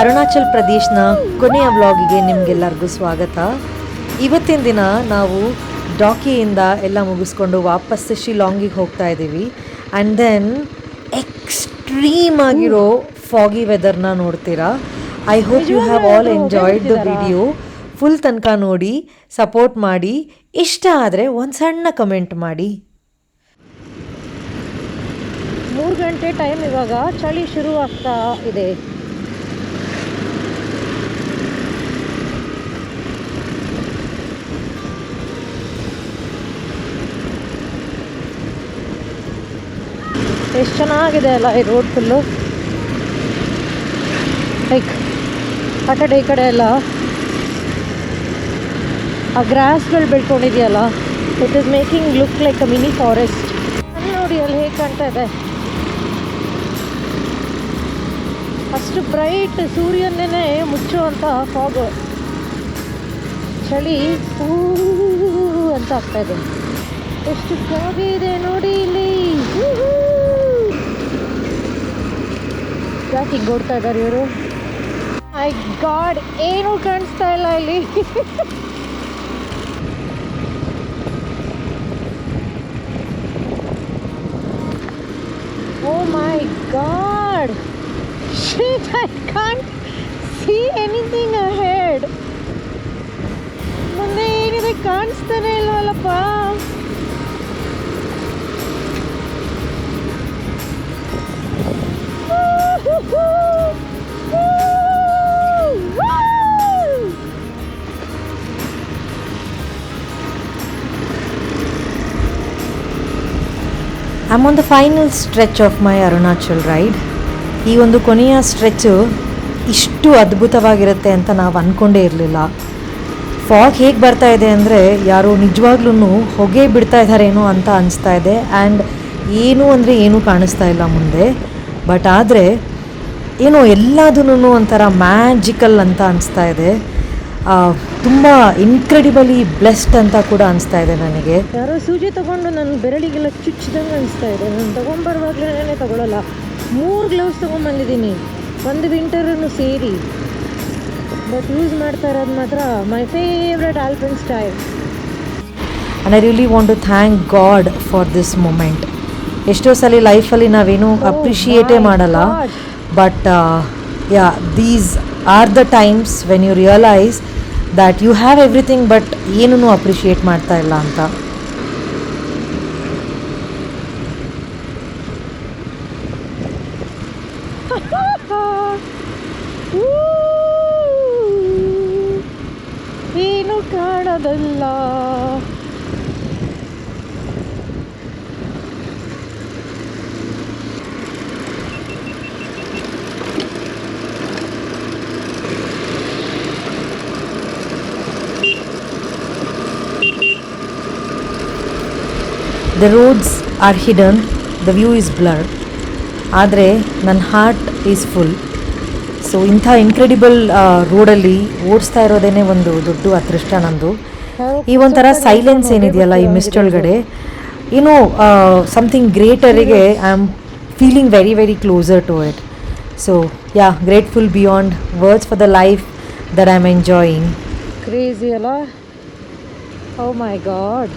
ಅರುಣಾಚಲ್ ಪ್ರದೇಶ್ನ ಕೊನೆಯ ವ್ಲಾಗಿಗೆ ನಿಮಗೆಲ್ಲರಿಗೂ ಸ್ವಾಗತ. ಇವತ್ತಿನ ದಿನ ನಾವು ಡಾಕಿಯಿಂದ ಎಲ್ಲ ಮುಗಿಸ್ಕೊಂಡು ವಾಪಸ್ ಶಿಲಾಂಗಿಗೆ ಹೋಗ್ತಾ ಇದ್ದೀವಿ. ಆ್ಯಂಡ್ ದೆನ್ ಎಕ್ಸ್ಟ್ರೀಮ್ ಆಗಿರೋ ಫಾಗಿ ವೆದರ್ನ ನೋಡ್ತೀರಾ? I hope you have all enjoyed the video full ತನಕ ನೋಡಿ ಸಪೋರ್ಟ್ ಮಾಡಿ. ಇಷ್ಟ ಆದರೆ ಒಂದು ಸಣ್ಣ ಕಮೆಂಟ್ ಮಾಡಿ. ಮೂರು ಗಂಟೆ ಟೈಮ್ ಇವಾಗ ಚಳಿ ಶುರು ಆಗ್ತಾ ಇದೆ. ಎಷ್ಟು ಚೆನ್ನಾಗಿದೆ ಅಲ್ಲ ಈ ರೋಡ್ ಫುಲ್ಲು ಲೈಕ್ ಆ ಕಡೆ, ಈ ಕಡೆ ಎಲ್ಲ. ಆ ಗ್ರಾಸ್ಗಳು ಬೆಳ್ಕೊಂಡಿದೆಯಲ್ಲ? It is making look like a mini forest ನೋಡಿ, ಅಲ್ಲಿ ಹೇಗೆ ಕಾಣ್ತಾ ಇದೆ? ಅಷ್ಟು ಬ್ರೈಟ್ ಸೂರ್ಯನ್ನೇ ಮುಚ್ಚುವಂಥ ಫಾಗು ಚಳಿ ಹೂ ಅಂತ ಆಗ್ತಾ ಇದೆ. ಎಷ್ಟು ಫಾಗ್ ಇದೆ ನೋಡಿ ಇಲ್ಲಿ. ಓಡ್ತಾ ಇದ್ದಾರೆ ಇವರು. ಐ ಗಾಡ್ ಏನೂ ಕಾಣಿಸ್ತಾ ಇಲ್ಲ ಇಲ್ಲಿ. ಓ my god Shit, I can't see anything ahead. ಮುಂದೆ ಏನಿದೆ ಕಾಣಿಸ್ತಾನೆ ಇಲ್ವಲ್ಲಪ್ಪ? I'm on the final stretch of my Arunachal ride ಈ ಒಂದು ಕೊನೆಯ ಸ್ಟ್ರೆಚ್ಚು ಇಷ್ಟು ಅದ್ಭುತವಾಗಿರುತ್ತೆ ಅಂತ ನಾವು ಅಂದ್ಕೊಂಡೇ ಇರಲಿಲ್ಲ. ಫಾಗ್ ಹೇಗೆ ಬರ್ತಾ ಇದೆ ಅಂದರೆ ಯಾರೋ ನಿಜವಾಗ್ಲೂ ಹೊಗೆ ಬಿಡ್ತಾ ಇದ್ದಾರೇನೋ ಅಂತ ಅನಿಸ್ತಾ ಇದೆ. ಆ್ಯಂಡ್ ಏನು ಅಂದರೆ ಏನೂ ಕಾಣಿಸ್ತಾ ಇಲ್ಲ ಮುಂದೆ. ಬಟ್ ಆದರೆ ಏನೋ ಎಲ್ಲದೂ ಒಂಥರ ಮ್ಯಾಜಿಕಲ್ ಅಂತ ಅನಿಸ್ತಾ ಇದೆ. ತುಂಬ ಇನ್ಕ್ರೆಡಿಬಲಿ ಬ್ಲೆಸ್ಡ್ ಅಂತ ಕೂಡ ಅನಿಸ್ತಾ ಇದೆ ನನಗೆ. ಯಾರೋ ಸೂಜಿ ತೊಗೊಂಡು ನನ್ನ ಬೆರಳಿಗೆಲ್ಲ ಚುಚ್ಚಿದಂಗೆ ಅನಿಸ್ತಾ ಇದೆ. ನಾನು ತೊಗೊಂಬರುವಾಗಲೇ ತಗೊಳ್ಳಲ್ಲ ಮೂರು ಗ್ಲೌಸ್ ತೊಗೊಂಬಂದಿದ್ದೀನಿ. ಒಂದು ವಿಂಟರನ್ನು ಸೇರಿ. ಬಟ್ ಯೂಸ್ ಮಾಡ್ತಾ ಇರೋದು ಮಾತ್ರ my favourite alpine style and I really want to thank God for this moment ಎಷ್ಟೋ ಸಲ ಲೈಫಲ್ಲಿ ನಾವೇನು ಅಪ್ರಿಷಿಯೇಟೇ ಮಾಡಲ್ಲ. God. But yeah these are the times when you realize that you have everything but ಏನೂ ಅಪ್ರಿಷಿಯೇಟ್ ಮಾಡ್ತಾ ಇಲ್ಲ ಅಂತ ಏನು ಕಾಣದಲ್ಲ the roads are hidden the view is blur ಆದರೆ ನನ್ನ ಹಾರ್ಟ್ ಈಸ್ ಫುಲ್ ಸೊ ಇಂಥ ಇನ್ಕ್ರೆಡಿಬಲ್ ರೋಡಲ್ಲಿ ಓಡಿಸ್ತಾ ಇರೋದೇ ಒಂದು ದೊಡ್ಡ ಅದೃಷ್ಟ ನಂದು. ಈ ಒಂಥರ ಸೈಲೆನ್ಸ್ ಏನಿದೆಯಲ್ಲ ಈ ಮಿಸ್ಟ್ ಒಳಗಡೆ? ಏನೋ something ಗ್ರೇಟರಿಗೆ I am feeling very very closer to it so yeah grateful beyond words for the life that I am enjoying crazy ಅಲ್ಲ? ಓ ಮೈ ಗಾಡ್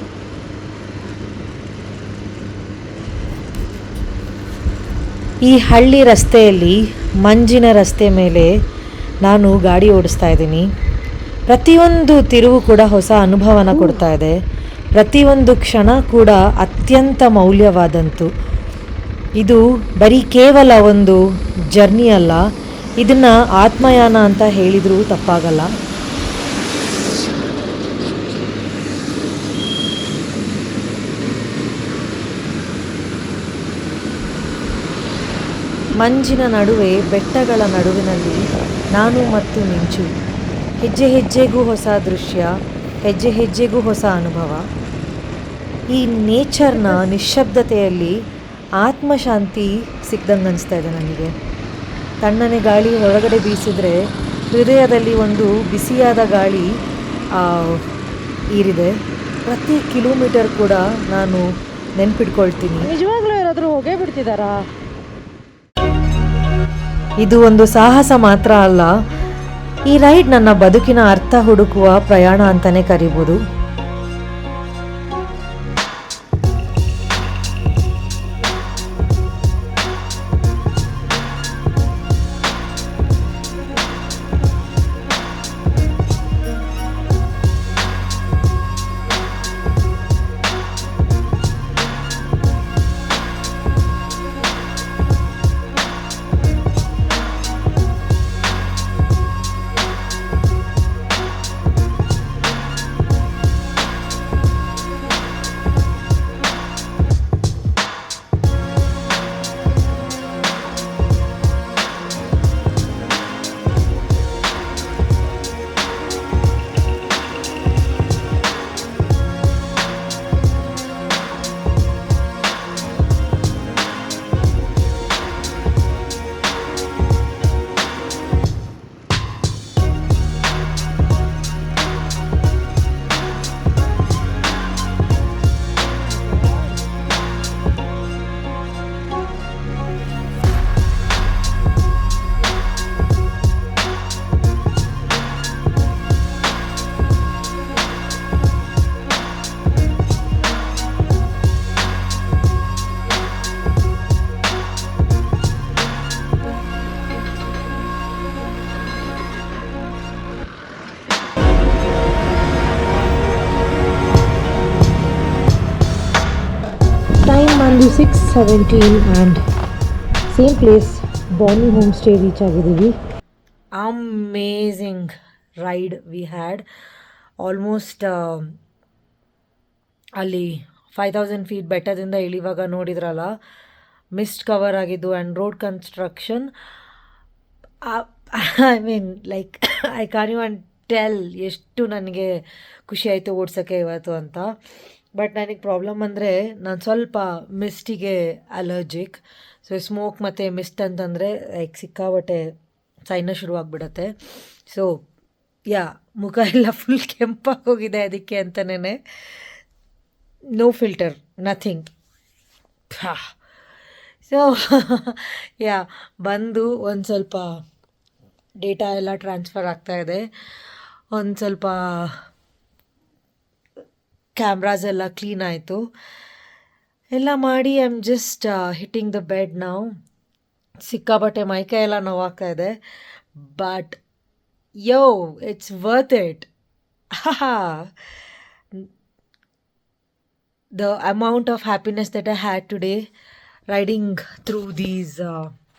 ಈ ಹಳ್ಳಿ ರಸ್ತೆಯಲ್ಲಿ ಮಂಜಿನ ರಸ್ತೆ ಮೇಲೆ ನಾನು ಗಾಡಿ ಓಡಿಸ್ತಾ ಇದ್ದೀನಿ. ಪ್ರತಿಯೊಂದು ತಿರುವು ಕೂಡ ಹೊಸ ಅನುಭವನ ಕೊಡ್ತಾ ಇದೆ. ಪ್ರತಿಯೊಂದು ಕ್ಷಣ ಕೂಡ ಅತ್ಯಂತ ಮೌಲ್ಯವಾದಂತು. ಇದು ಬರೀ ಕೇವಲ ಒಂದು ಜರ್ನಿ ಅಲ್ಲ, ಇದನ್ನು ಆತ್ಮಯಾನ ಅಂತ ಹೇಳಿದರೂ ತಪ್ಪಾಗಲ್ಲ. ಮಂಜಿನ ನಡುವೆ ಬೆಟ್ಟಗಳ ನಡುವಿನಲ್ಲಿ ನಾನು ಮತ್ತು ಮಿಂಚು. ಹೆಜ್ಜೆ ಹೆಜ್ಜೆಗೂ ಹೊಸ ದೃಶ್ಯ, ಹೆಜ್ಜೆ ಹೆಜ್ಜೆಗೂ ಹೊಸ ಅನುಭವ. ಈ ನೇಚರ್ನ ನಿಶ್ಶಬ್ದತೆಯಲ್ಲಿ ಆತ್ಮಶಾಂತಿ ಸಿಕ್ದಂಗೆ ಅನಿಸ್ತಾ ಇದೆ ನನಗೆ. ತಣ್ಣನೆ ಗಾಳಿ ಹೊರಗಡೆ ಬೀಸಿದರೆ ಹೃದಯದಲ್ಲಿ ಒಂದು ಬಿಸಿಯಾದ ಗಾಳಿ ಈರಿದೆ. ಪ್ರತಿ ಕಿಲೋಮೀಟರ್ ಕೂಡ ನಾನು ನೆನ್ಪಿಟ್ಕೊಳ್ತೀನಿ. ನಿಜವಾಗ್ಲೂ ಯಾರಾದರೂ ಹೋಗೇ ಬಿಡ್ತಿದ್ದಾರಾ ಇದು ಒಂದು ಸಾಹಸ ಮಾತ್ರ ಅಲ್ಲ. ಈ ರೈಡ್ ನನ್ನ ಬದುಕಿನ ಅರ್ಥ ಹುಡುಕುವ ಪ್ರಯಾಣ ಅಂತಲೇ ಕರಿಬೋದು. ಬಂದು six seventeen and same place Bani home stay reach ಆಗಿದ್ದೀವಿ amazing ride we had almost ಅಲ್ಲಿ ಫೈವ್ ತೌಸಂಡ್ ಫೀಟ್ ಬೆಟ್ಟದಿಂದ ಇಳಿವಾಗ ನೋಡಿದ್ರಲ್ಲ ಮಿಸ್ಟ್ ಕವರ್ ಆಗಿದ್ದು and road construction I mean like I can you and tell ಎಷ್ಟು ನನಗೆ ಖುಷಿ ಆಯಿತು ಓಡ್ಸೋಕ್ಕೆ ಇವತ್ತು ಅಂತ. ಬಟ್ ನನಗೆ ಪ್ರಾಬ್ಲಮ್ ಅಂದರೆ ನಾನು ಸ್ವಲ್ಪ ಮಿಸ್ಟಿಗೆ ಅಲರ್ಜಿಕ್ ಸೊ ಸ್ಮೋಕ್ ಮತ್ತು ಮಿಸ್ಟ್ ಅಂತಂದರೆ ಲೈಕ್ ಸಿಕ್ಕಾಬಟ್ಟೆ ಸೈನ ಶುರುವಾಗ್ಬಿಡತ್ತೆ. ಸೊ ಯಾ ಮುಖ ಎಲ್ಲ ಫುಲ್ ಕೆಂಪಾಗಿ ಹೋಗಿದೆ ಅದಕ್ಕೆ ಅಂತಲೇ no filter nothing so yeah ಬಂದು ಒಂದು ಸ್ವಲ್ಪ ಡೇಟಾ ಎಲ್ಲ ಟ್ರಾನ್ಸ್ಫರ್ ಆಗ್ತಾ ಇದೆ. ಒಂದು ಸ್ವಲ್ಪ ಕ್ಯಾಮ್ರಾಸ್ ಎಲ್ಲ ಕ್ಲೀನ್ ಆಯಿತು. ಎಲ್ಲ ಮಾಡಿ I am just hitting the bed ನಾವು ಸಿಕ್ಕಾಬಟ್ಟೆ ಮೈಕೈ ಎಲ್ಲ ನೋವಾಗ್ತಾ ಇದೆ. But yo it's worth it the amount of happiness that I had today riding through these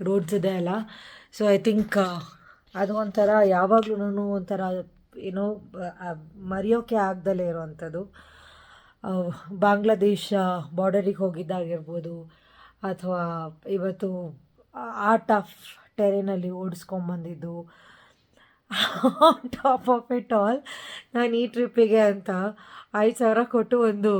roads ಇದೆ ಅಲ್ಲ. ಸೊ ಐ ಥಿಂಕ್ ಅದು ಒಂಥರ ಯಾವಾಗಲೂ ಒಂಥರ ಏನೋ ಮರೆಯೋಕೆ ಆಗ್ದಲೇ ಇರೋವಂಥದ್ದು. ಬಾಂಗ್ಲಾದೇಶ ಬಾರ್ಡರಿಗೆ ಹೋಗಿದ್ದಾಗಿರ್ಬೋದು ಅಥವಾ ಇವತ್ತು ಆರ್ಟ್ ಆಫ್ ಟೆರೇನಲ್ಲಿ ಓಡಿಸ್ಕೊಂಬಂದಿದ್ದು. ಟಾಪ್ ಆಫ್ ಇಟ್ ಆಲ್ ನಾನು ಈ ಟ್ರಿಪ್ಪಿಗೆ ಅಂತ ಐದು ಸಾವಿರ ಕೊಟ್ಟು ಒಂದು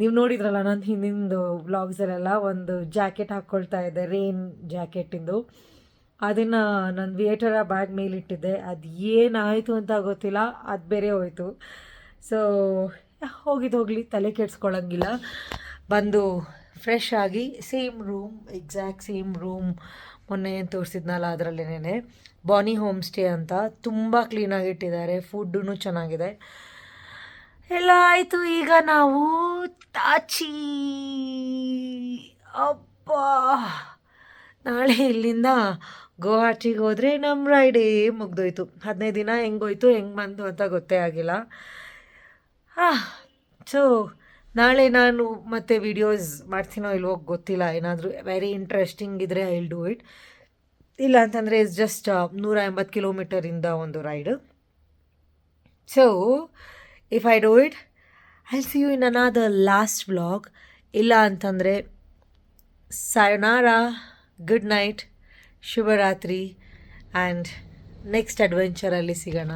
ನೀವು ನೋಡಿದ್ರಲ್ಲ ನಾನು ಹಿಂದಿಂದು ಬ್ಲಾಗ್ಸಲ್ಲೆಲ್ಲ ಒಂದು ಜಾಕೆಟ್ ಹಾಕ್ಕೊಳ್ತಾ ಇದ್ದೆ ರೇನ್ ಜಾಕೆಟಿಂದು ಅದನ್ನು ನಾನು ವಿಯೇಟರ ಬ್ಯಾಗ್ ಮೇಲಿಟ್ಟಿದ್ದೆ. ಅದು ಏನಾಯಿತು ಅಂತ ಗೊತ್ತಿಲ್ಲ, ಅದು ಬೇರೆ ಹೋಯಿತು. ಸೊ ಹೋಗಿದ್ದು ಹೋಗಲಿ, ತಲೆ ಕೆಡಿಸ್ಕೊಳ್ಳೋಂಗಿಲ್ಲ ಬಂದು ಫ್ರೆಶ್ ಆಗಿ same room exact same room ಮೊನ್ನೆ ತೋರಿಸಿದ್ನಲ್ಲ ಅದರಲ್ಲೇನೆ ಬಾನಿ ಹೋಮ್ ಸ್ಟೇ ಅಂತ ತುಂಬ ಕ್ಲೀನಾಗಿ ಇಟ್ಟಿದ್ದಾರೆ ಫುಡ್ಡೂ ಚೆನ್ನಾಗಿದೆ. ಎಲ್ಲ ಆಯಿತು, ಈಗ ನಾವು ತಾಚಿ. ಅಪ್ಪ ನಾಳೆ ಇಲ್ಲಿಂದ ಗುವಾಹಟಿಗೆ ಹೋದರೆ ನಮ್ಮ ರೈಡೇ ಮುಗ್ದೋಯ್ತು. ಹದಿನೈದು ದಿನ ಹೆಂಗೋಯ್ತು ಹೆಂಗೆ ಬಂತು ಅಂತ ಗೊತ್ತೇ ಆಗಿಲ್ಲ. ಹಾಂ ಸೊ ನಾಳೆ ನಾನು ಮತ್ತೆ ವಿಡಿಯೋಸ್ ಮಾಡ್ತೀನೋ ಇಲ್ವೋ ಗೊತ್ತಿಲ್ಲ. ಏನಾದರೂ ವೆರಿ ಇಂಟ್ರೆಸ್ಟಿಂಗ್ ಇದ್ದರೆ ಐ ವಿಲ್ ಡೂ ಇಟ್ ಇಲ್ಲ ಅಂತಂದರೆ ಇಟ್ಸ್ ಜಸ್ಟ್ ನೂರ ಎಂಬತ್ತು ಕಿಲೋಮೀಟರಿಂದ ಒಂದು ride so if I do it I see you in another last blog ಇಲ್ಲ ಅಂತಂದರೆ ಸಾಯನಾರ ಗುಡ್ ನೈಟ್ ಶುಭರಾತ್ರಿ ಆ್ಯಂಡ್ ನೆಕ್ಸ್ಟ್ ಅಡ್ವೆಂಚರಲ್ಲಿ ಸಿಗೋಣ.